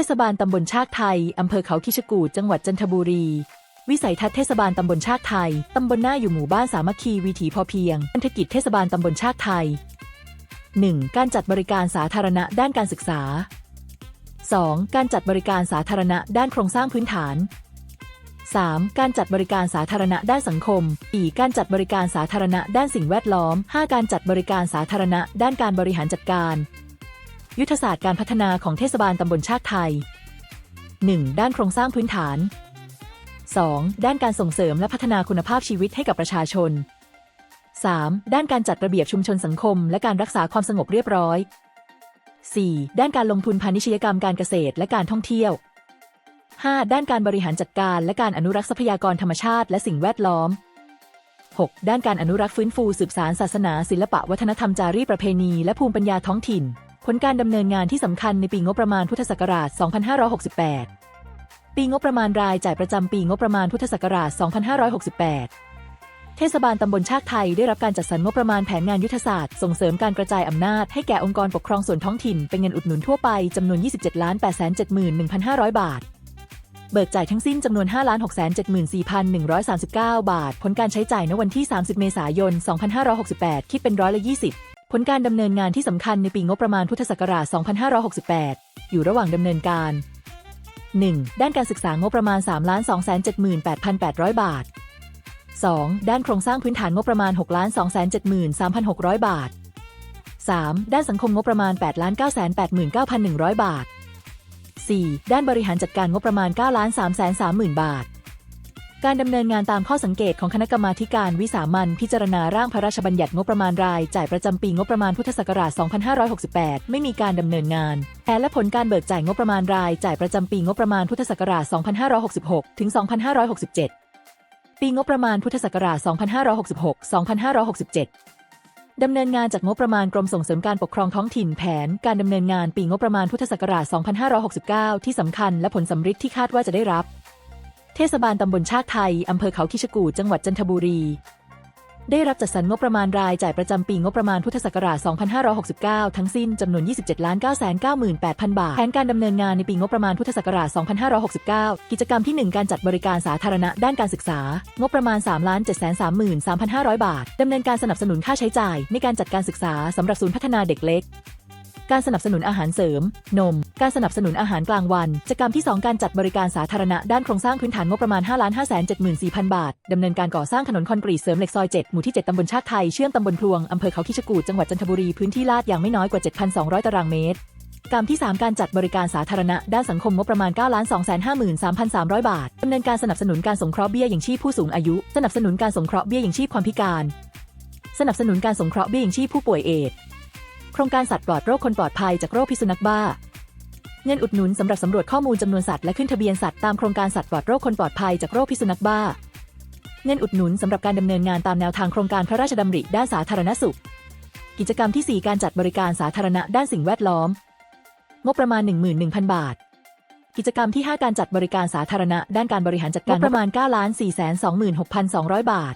เทศบาลตำบลชากไทย อำเภอเขาคิชกูฏจังหวัดจันทบุรี วิสัยทัศน์เทศบาลตำบลชากไทย ตำบลหน้าอยู่หมู่บ้านสามัคคีวิถีพอเพียงพันธกิจเทศบาลตำบลชากไทย 1. การจัดบริการสาธารณะด้านการศึกษา 2. การจัดบริการสาธารณะด้านโครงสร้างพื้นฐาน 3. การจัดบริการสาธารณะด้านสังคม 4. การจัดบริการสาธารณะด้านสิ่งแวดล้อม 5. การจัดบริการสาธารณะด้านการบริหารจัดการ ยุทธศาสตร์การพัฒนาของเทศบาลตำบลชาติไทย 1. ด้านโครงสร้างพื้นฐาน 2. ด้านการส่งเสริมและพัฒนาคุณภาพชีวิตให้กับประชาชน 3. ด้านการจัดระเบียบชุมชนสังคม และการรักษาความสงบเรียบร้อย 4. ด้านการลงทุนพาณิชยกรรมการเกษตรและการท่องเที่ยว 5. ด้านการบริหารจัดการและการอนุรักษ์ทรัพยากรธรรมชาติและสิ่งแวดล้อม 6. ด้านการอนุรักษ์ฟื้นฟูสืบสารศาสนา ศิลปะวัฒนธรรมจารีประเพณีและภูมิปัญญาท้องถิ่น ผลการดำเนินงานที่สำคัญในปีงบประมาณพุทธศักราช 2568 ปีงบประมาณรายจ่ายประจำปีงบประมาณพุทธศักราช 2568 เทศบาลตำบลชากไทยได้รับการจัดสรรงบประมาณแผนงานยุทธศาสตร์ ส่งเสริมการกระจายอำนาจให้แก่องค์กรปกครองส่วนท้องถิ่นเป็นเงินอุดหนุนทั่วไปจำนวน 27 8 7 1 5 0 0 บาท เบิกจ่ายทั้งสิ้นจำนวน 5 6 7 4 1 3 9 บาท ผลการใช้จ่ายณวันที่ 30 เมษายน 2568 คิดเป็นร้อยละ20 ผลการดำเนินงานที่สำคัญในปีงบประมาณพุทธศักราช 2568 อยู่ระหว่างดำเนินการ 1. ด้านการศึกษางบประมาณ 3 2 7 8 8 0 0 บาท 2. ด้านโครงสร้างพื้นฐานงบประมาณ 6 2 7 3 6 0 0 บาท 3. ด้านสังคมงบประมาณ 8 9 8 9 1 0 0 บาท 4. ด้านบริหารจัดการงบประมาณ 9 3 3 0 0 0 0บาท การดำเนินงานตามข้อสังเกตของคณะกรรมาการวิสามันพิจารณาร่างพระราชบัญญัติงบประมาณราย จ่ายประจำปีงบประมาณพุทธศักราช 2568 ไม่มีการดำเนินงานแผนและผลการเบิกจ่ายงบประมาณราย จ่ายประจำปีงบประมาณพุทธศักราช 2566 ถึง 2567 ปีงบประมาณพุทธศักราช 2566-2567ดำเนินงานจากงบประมาณกรมส่งเสริมการปกครองท้องถิ่นแผน การดำเนินงานปีงบประมาณพุทธศักราช 2569 ที่สำคัญและผลสำฤทธิ์ที่คาดว่าจะได้รับ ทศบาลตำบลชากไทย อำเภอเขาคิชกูจังหวัดจันทบุรี ได้รับจัดสรรงบประมาณรายจ่ายประจำปีงบประมาณพุทธศักราช 2569 ทั้งสิ้นจำนวน 27 9 9 8 0 0 0 บาท แผนการดำเนินงานในปีงบประมาณพุทธศักราช 2569 กิจกรรมที่ 1 การจัดบริการสาธารณะด้านการศึกษา งบประมาณ 3 7 3 3 3 5 0 0 บาท ดำเนินการสนับสนุนค่าใช้จ่าย ในการจัดการศึกษาสำหรับศูนย์พัฒนาเด็กเล็ก การสนับสนุนอาหารเสริม นม การสนับสนุนอาหารกลางวันกิจกรรมที่ 2 การจัดบริการสาธารณะด้านโครงสร้างพื้นฐานงบประมาณ 5 5 7 4 0 0 0 บาท ดำเนินการก่อสร้างถนนคอนกรีตเสริมเหล็กซอย 7 หมู่ที่ 7 ตำบลชาติไทย เชื่อมตำบลพลวง อำเภอเขาคิชกูฏจังหวัดจันทบุรี พื้นที่ลาดอย่างไม่น้อยกว่า 7,200 ตารางเมตรกรรมที่ 3 การจัดบริการสาธารณะ ด้านสังคมงบประมาณ 9 2 5 3 3 0 0 บาท ดำเนินการสนับสนุนการสงเคราะห์เบี้ยอย่างชีพผู้สูงอายุ สนับสนุนการสงเคราะห์เบี้ยอย่างชีพความพิการ สนับสนุนการสงเคราะห์เบี้ยอย่างชีพผู้ป่วยเอดส์ รงการสัตว์ปลอดโรคคนปลอดภัยจากโรคพิษสุนัขบ้า เงินอุดหนุนสำหรับสำรวจข้อมูลจำนวนสัตว์และขึ้นทะเบียนสัตว์ตามโครงการสัตว์ปลอดโรคคนปลอดภัยจากโรคพิษสุนัขบ้า เงินอุดหนุนสำหรับการดำเนินงานตามแนวทางโครงการพระราชดำริด้านสาธารณสุข กิจกรรมที่ 4 การจัดบริการสาธารณะด้านสิ่งแวดล้อม งบประมาณ 11,000 บาท กิจกรรมที่ 5 การจัดบริการสาธารณะด้านการบริหารจัดการงบประมาณ9 4 2 6 2 0 0 บาท